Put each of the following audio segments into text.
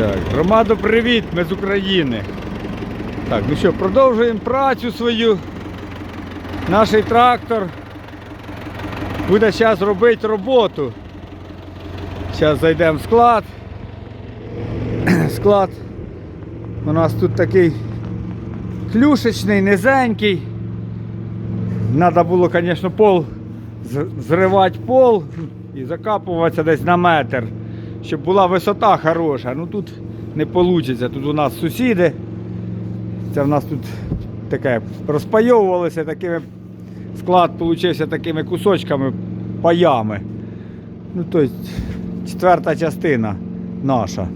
Так, громадо, привіт! Ми з України. Так, ну що, продовжуємо працю свою. Наш трактор буде зараз робити роботу. Зараз зайдемо в склад. Склад. У нас тут такий клюшечний, низенький. Треба було, звісно, пол зривати пол і закапуватися десь на метр, щоб була висота хороша. Ну тут не вийде. Тут у нас сусіди. Це в нас тут таке розпайовувалося такими. Склад получився такими кусочками, паями. Ну, тобто четверта частина наша.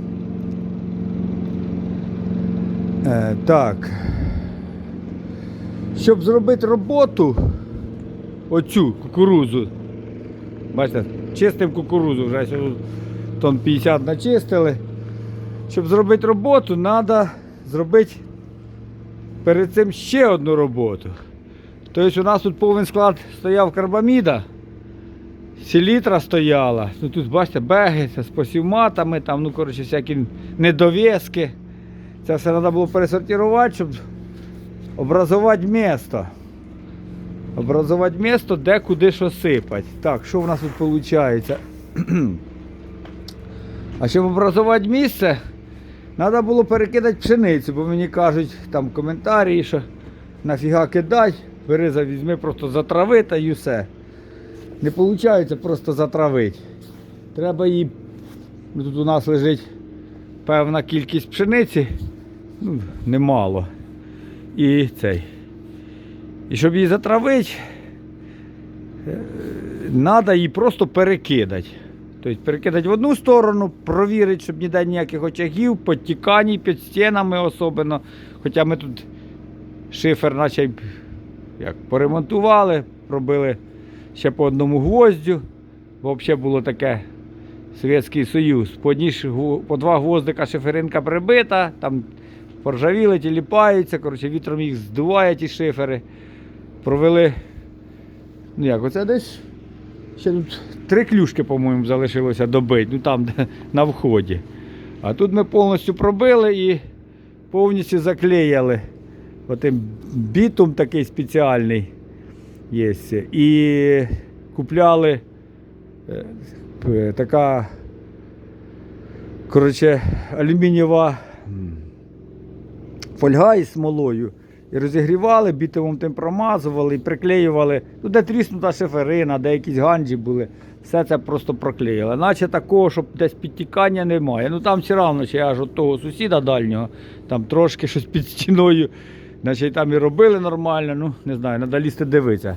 Е, так. Щоб зробити роботу, оцю кукурузу. Бачите, чистим кукурузу вже сьогодні тонн 50 начистили. Щоб зробити роботу, треба зробити перед цим ще одну роботу. Тобто у нас тут повний склад стояв карбаміда, селітра стояла. Ну тут бачите, беги з посівматами, там, ну коротше, всякі недов'язки. Це все треба було пересортувати, щоб образувати місто. Образувати місто, де куди що сипать. Так, що в нас тут виходить? а щоб образувати місце, треба було перекидати пшеницю, бо мені кажуть там коментарі, що нафіга кидать, бери візьми, просто затрави та й усе. Не виходить просто затравити. Треба її. Тут у нас лежить певна кількість пшениці, ну, немало. І цей. І щоб її затравити, треба її просто перекидати. Тобто перекидати в одну сторону, провірити, щоб ніде ніяких очагів, підтікань під стінами особливо. Хоча ми тут шифер наче як, поремонтували, пробили ще по одному гвоздю. Взагалі було таке Совєтський Союз. По, гво- по два гвоздика шиферинка прибита, там поржавіли, ті ліпаються, коротше, вітром їх здуває ті шифери. Провели. Ну як, оце десь ще тут три клюшки, по-моєму, залишилося добити, ну там де, на вході. А тут ми повністю пробили і повністю заклеїли. Отим бітум такий спеціальний є. І купляли е, така коротше, алюмінієва фольга із смолою. І розігрівали, бітумом тим промазували і приклеювали. Ну, де тріснута шиферина, де якісь ганджі були. Все це просто проклеїли. Наче такого, щоб десь підтікання немає. Ну там все одно, ще аж от того сусіда дальнього, там трошки щось під стіною, наче там і робили нормально, ну не знаю, треба лізти дивитися.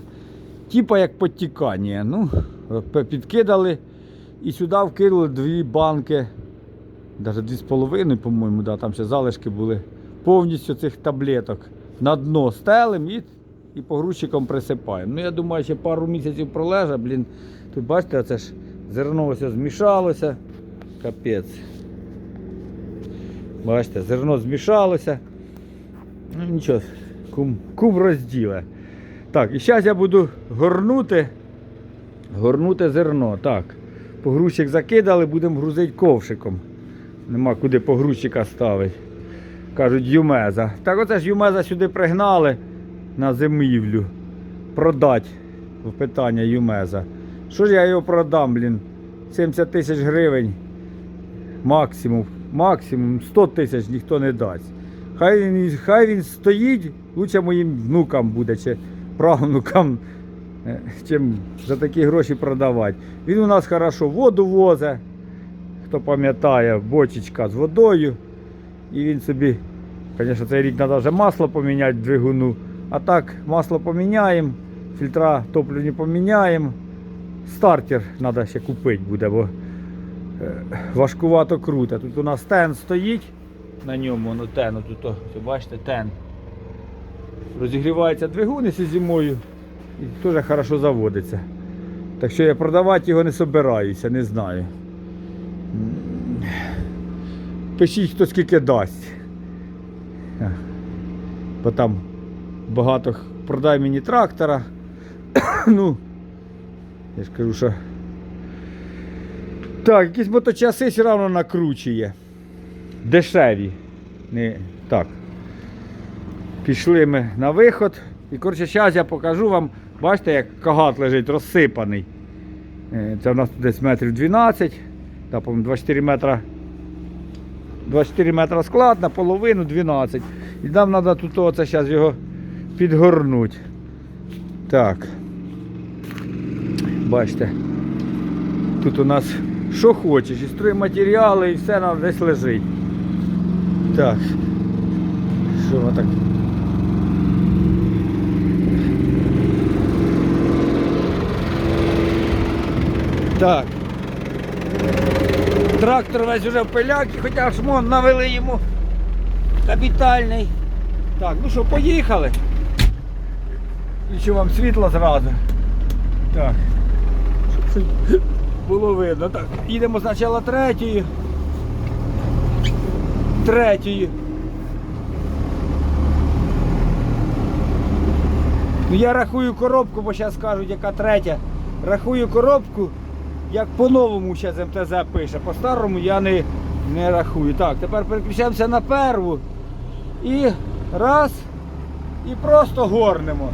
Типа як підтікання. Ну, підкидали і сюди вкинули дві банки, навіть дві з половиною, по-моєму, да, там ще залишки були. Повністю цих таблеток на дно стелим і, і погрузчиком присипаємо. Ну, я думаю, ще пару місяців пролежа, блін. Тут бачите, це ж зерно ось змішалося. Капець. Бачите, зерно змішалося. Ну нічого, кум, кум розділе. Так, і зараз я буду горнути, горнути зерно. Так, погрузчик закидали, будемо грузити ковшиком. Нема куди погрузчика ставити. Кажуть, юмеза. Так оце ж юмеза сюди пригнали на зимівлю. Продать питання юмеза. Що ж я його продам, блін? 70 тисяч гривень. Максимум. Максимум 100 тисяч ніхто не дасть. Хай він, хай він стоїть, лучше моїм внукам буде, чи правнукам, е, чим за такі гроші продавати. Він у нас хорошо воду возить, хто пам'ятає, бочечка з водою. І він собі, звісно, цей рік треба вже масло поміняти двигуну. А так, масло поміняємо, фільтра топливні поміняємо. Стартер треба ще купити буде, бо е, важкувато круто. Тут у нас тен стоїть, на ньому ну, тен, тут, о, бачите, тен. Розігрівається двигун якщо зимою і дуже хорошо заводиться. Так що я продавати його не собираюся, не знаю. Пишіть, хто скільки дасть. Бо там багато продай мені трактора. ну, я ж кажу, що. Так, якісь моточаси все одно накручує. дешеві. Не, так. Пішли ми на виход. І коротше, зараз я покажу вам, бачите, як кагат лежить розсипаний. Е, Це в нас десь метрів 12, та, по-моєму, 24 метра. 24 метра склад, наполовину 12. І нам треба тут оце зараз його підгорнути. Так. Бачите. Тут у нас що хочеш, і стройматеріали, і все нам десь лежить. Так. Що воно так? Так. Трактор весь уже в пиляки, хоча шмон навели йому капітальний. Так, ну що, поїхали. Включу вам світло зразу. Так. Щоб це було видно. Так, їдемо спочатку третьою. Третьою. Ну я рахую коробку, бо зараз скажуть, яка третя. Рахую коробку, як по-новому зараз МТЗ пише. По-старому я не, не рахую. Так, тепер переключаємося на перву. І раз. І просто горнемо.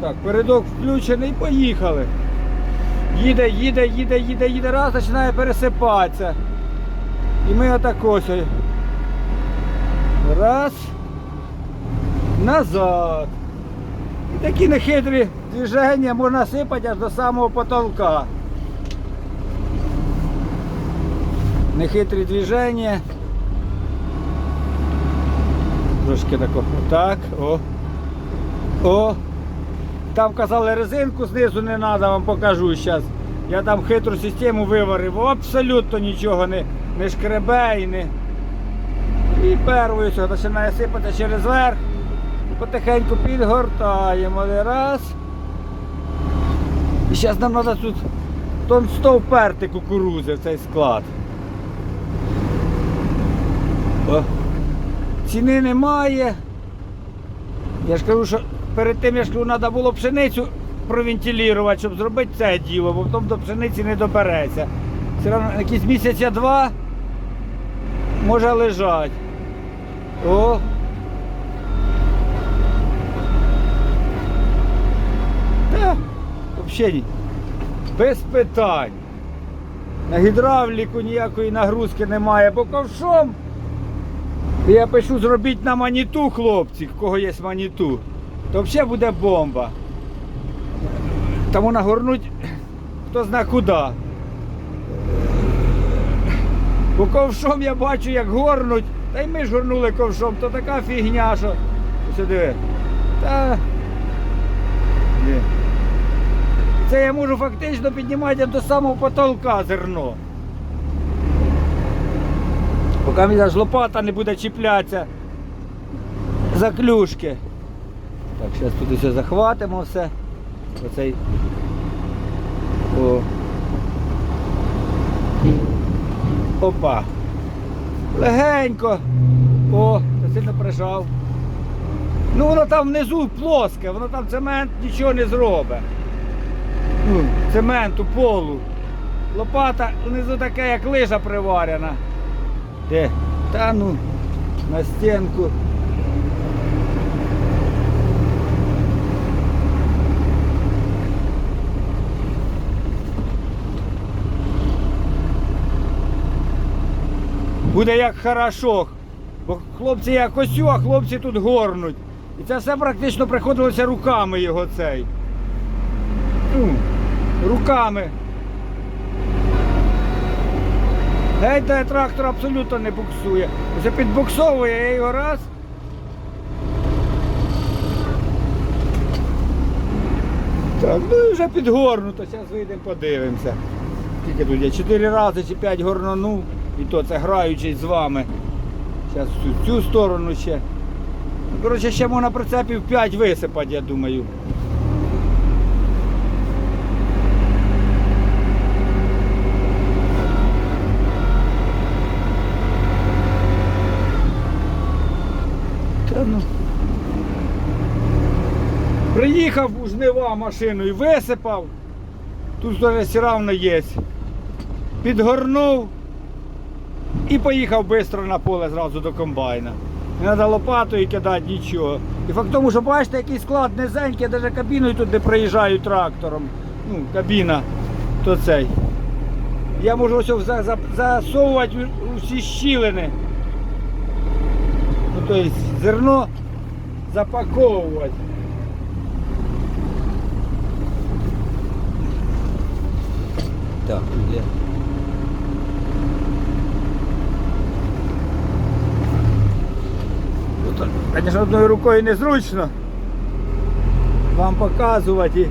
Так, передок включений, поїхали. Їде, їде, їде, їде, їде, раз, починає пересипатися. І ми отак ось. Раз. Назад. І такі нехитрі движення можна сипати аж до самого потолка. Нехитрі движення. Трошки тако. Так, о. О. Там казали резинку знизу не треба, вам покажу зараз. Я там хитру систему виварив, абсолютно нічого не, не шкребе і не. І первою цього починає сипати через верх. Потихеньку підгортаємо. Один Раз. І зараз нам треба тут тон 100 вперти кукурузи в цей склад. Ціни немає. Я ж кажу, що перед тим я ж кажу, треба було пшеницю провентилювати, щоб зробити це діло, бо потім до пшениці не добереться. Все одно якісь місяця два може лежати. О! Та, взагалі, без питань. На гідравліку ніякої нагрузки немає, бо ковшом я пишу зробіть на маніту, хлопці, в кого є маніту, то взагалі буде бомба. Тому нагорнуть хто зна куди. Бо ковшом я бачу, як горнуть, та й ми ж горнули ковшом, то така фігня, що. Сюди. Та. Це я можу фактично піднімати до самого потолка зерно. Поки мені аж лопата не буде чіплятися за клюшки. Так, зараз туди все захватимо все. Оцей. О. Опа. Легенько. О, це сильно прижав. Ну воно там внизу плоске, воно там цемент нічого не зробить. Ну, цементу, полу. Лопата внизу таке, як лижа приварена. Де? Та ну, на стінку. Буде як хорошо. Бо хлопці як осю, а хлопці тут горнуть. І це все практично приходилося руками його цей. Ну, руками. Геть той трактор абсолютно не буксує. Вже підбуксовує, я його раз. Так, ну і вже підгорнуто, зараз вийдемо, подивимося. Скільки тут є? Чотири рази чи п'ять горнонув, і то це граючись з вами. Зараз цю, цю сторону ще. Ну, коротше, ще можна прицепів 5 висипати, я думаю. Ну. Приїхав у жнива машину висипав. Тут все равно є. Підгорнув. І поїхав швидко на поле зразу до комбайна. Не треба лопатою кидати нічого. І факт тому, що бачите, який склад низенький, навіть кабіною тут не приїжджають трактором. Ну, кабіна, то цей. Я можу ось за- за- засовувати у- у щілини. Ну, тобто зерно запаковувати. Так, є. Тут, Звісно, одною рукою незручно вам показувати. і-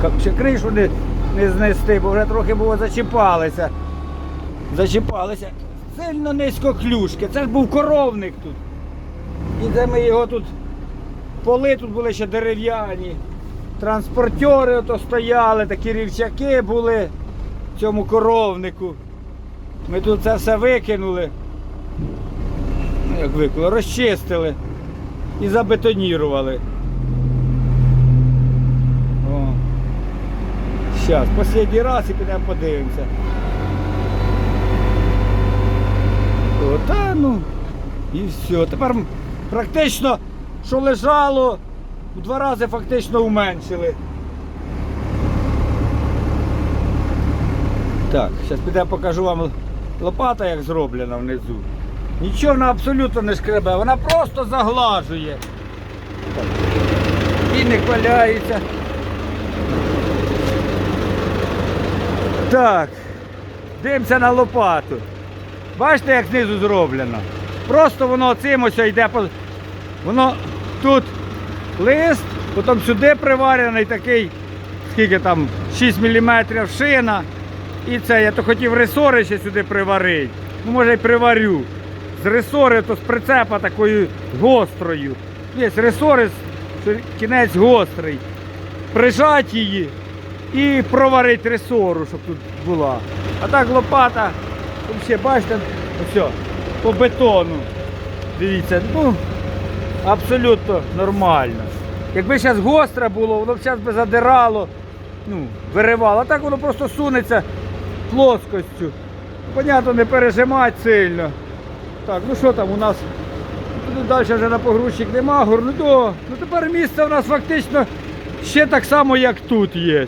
Щоб ще кришу не, не знести, бо вже трохи було зачіпалися. Зачіпалися. Сильно низько клюшки. Це ж був коровник тут. І де ми його тут поли тут були ще дерев'яні. Транспортери ото стояли, такі рівчаки були в цьому коровнику. Ми тут це все викинули. Ну, як викинули, розчистили і забетонірували. Зараз, останній раз і підемо подивимося. Ота, ну, і все. Тепер практично, що лежало, в два рази фактично уменшили. Так, зараз підемо покажу вам лопата, як зроблена внизу. Нічого вона абсолютно не шкребе, вона просто заглажує. І не хваляється. Так, дивимося на лопату. Бачите, як знизу зроблено? Просто воно цим ось йде. Воно тут лист, потім сюди приварений такий, скільки там, 6 мм шина. І це, я то хотів ресори ще сюди приварити. Ну, може й приварю. З ресори, то з прицепа такою гострою. Є ресори, кінець гострий. Прижать її і проварити ресору, щоб тут була. А так лопата, взагалі, бачите, ось, по бетону. Дивіться, ну, абсолютно нормально. Якби зараз гостре було, воно б зараз би задирало, ну, виривало. А так воно просто сунеться плоскостю. Понятно, не пережимати сильно. Так, ну що там у нас? Далі вже на погрузчик нема, горну до. Ну тепер місце у нас фактично ще так само, як тут є.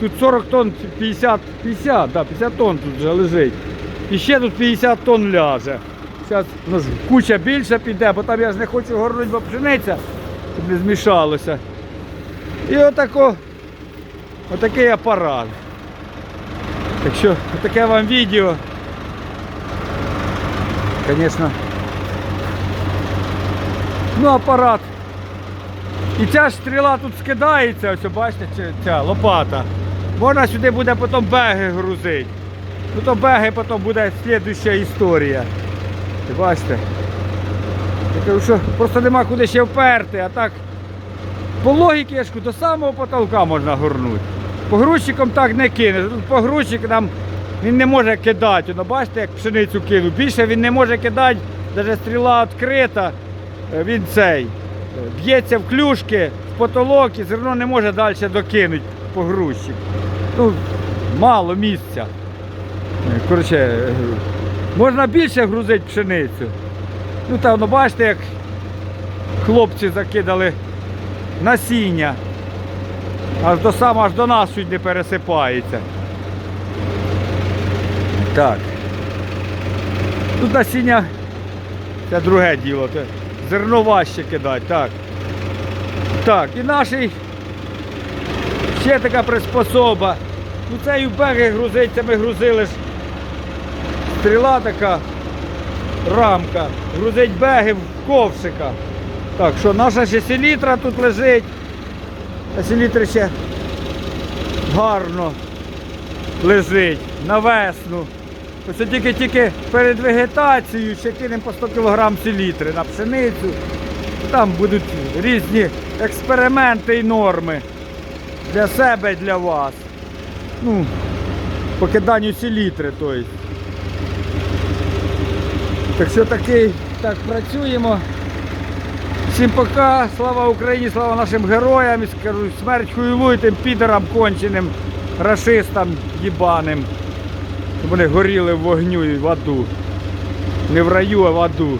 Тут 40 тонн, 50, 50, да, 50 тонн тут вже лежить. І ще тут 50 тонн ляже. Зараз ну, куча більше піде, бо там я ж не хочу горнути, бо пшениця, щоб не змішалося. І отако, отакий апарат. Так що, таке вам відео. Звісно. Ну, апарат. І ця ж стріла тут скидається, ось бачите, ця, лопата. Можна сюди буде потім беги грузити. Ну то беги потім буде слідуща історія. Ви бачите? Я кажу, що просто нема куди ще вперти, а так по логіки я до самого потолка можна горнути. Погрузчиком так не кинеш. Тут погрузчик нам він не може кидати. Ну, бачите, як пшеницю кинув. Більше він не може кидати, навіть стріла відкрита, е, він цей. е, Б'ється в клюшки, в потолок і зерно не може далі докинути погрузчик. Ну, мало місця. Коротше, можна більше грузити пшеницю. Ну там, ну бачите, як хлопці закидали насіння. Аж до самого аж до нас чуть не пересипається. Так. Тут насіння це друге діло. Це зерно важче кидати. Так. Так, і наш ще така приспособа. Ну це і в беги грузить, ми грузили ж. Стріла така, рамка. Грузить беги в ковшика. Так, що наша ще селітра тут лежить. А селітра ще гарно лежить на весну. Ось тільки-тільки перед вегетацією ще кинемо по 100 кг селітри на пшеницю. Там будуть різні експерименти і норми для себе і для вас. Ну, по киданню селітри, тобто. Так такий, так працюємо. Всім пока, слава Україні, слава нашим героям скажу смерть хуйлуй тим підерам конченим, рашистам, їбаним. Щоб вони горіли в вогню і в аду. Не в раю, а в аду.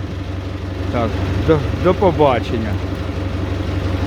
Так, до, до побачення.